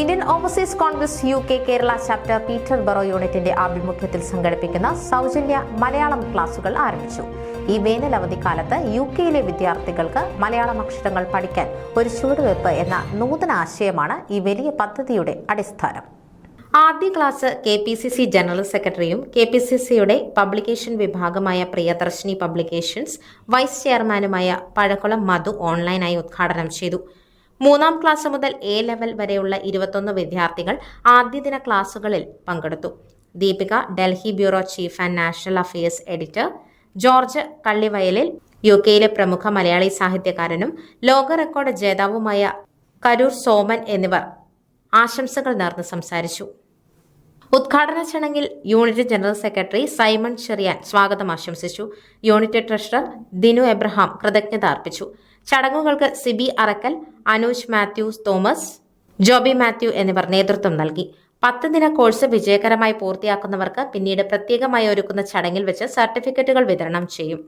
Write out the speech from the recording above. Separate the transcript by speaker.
Speaker 1: Indian overseas Congress U K Kerala chapter Peter യൂണിറ്റിന്റെ ആഭിമുഖ്യത്തിൽ സംഘടിപ്പിക്കുന്ന സൗജന്യ മലയാളം ക്ലാസുകൾ ആരംഭിച്ചു. ഈ വേനൽ അവധിക്കാലത്ത് യു കെയിലെ വിദ്യാർത്ഥികൾക്ക് മലയാളം അക്ഷരങ്ങൾ പഠിക്കാൻ ഒരു ചുവടുവെപ്പ് എന്ന നൂതന ആശയമാണ് ഈ വലിയ പദ്ധതിയുടെ അടിസ്ഥാനം. ആദ്യ class K P C C general സെക്രട്ടറിയും കെ പി സി സിയുടെ പബ്ലിക്കേഷൻ വിഭാഗമായ പ്രിയദർശിനി പബ്ലിക്കേഷൻസ് വൈസ് ചെയർമാനുമായ പഴക്കുളം മധു ഓൺലൈനായി ഉദ്ഘാടനം ചെയ്തു. മൂന്നാം ക്ലാസ് മുതൽ എ ലെവൽ വരെയുള്ള ഇരുപത്തൊന്ന് വിദ്യാർത്ഥികൾ ആദ്യ ദിന ക്ലാസുകളിൽ പങ്കെടുത്തു. Deepika Delhi bureau chief and national affairs editor. George Kallivayalil U കെയിലെ പ്രമുഖ മലയാളി സാഹിത്യകാരനും ലോക റെക്കോർഡ് ജേതാവുമായ കരൂർ സോമൻ എന്നിവർ ആശംസകൾ നേർന്ന് സംസാരിച്ചു. ഉദ്ഘാടന ചടങ്ങിൽ unit general secretary Simon Cherian സ്വാഗതം ആശംസിച്ചു. യൂണിറ്റ് ട്രഷറർ ദിനു എബ്രഹാം കൃതജ്ഞത അർപ്പിച്ചു. ചടങ്ങുകൾക്ക് Siby Arackal Anuj Mathews Thomas Joby Mathew എന്നിവർ നേതൃത്വം നൽകി. പത്ത് ദിന കോഴ്സ് വിജയകരമായി പൂർത്തിയാക്കുന്നവർക്ക് പിന്നീട് പ്രത്യേകമായി ഒരുക്കുന്ന ചടങ്ങിൽ വെച്ച് സർട്ടിഫിക്കറ്റുകൾ വിതരണം ചെയ്യും.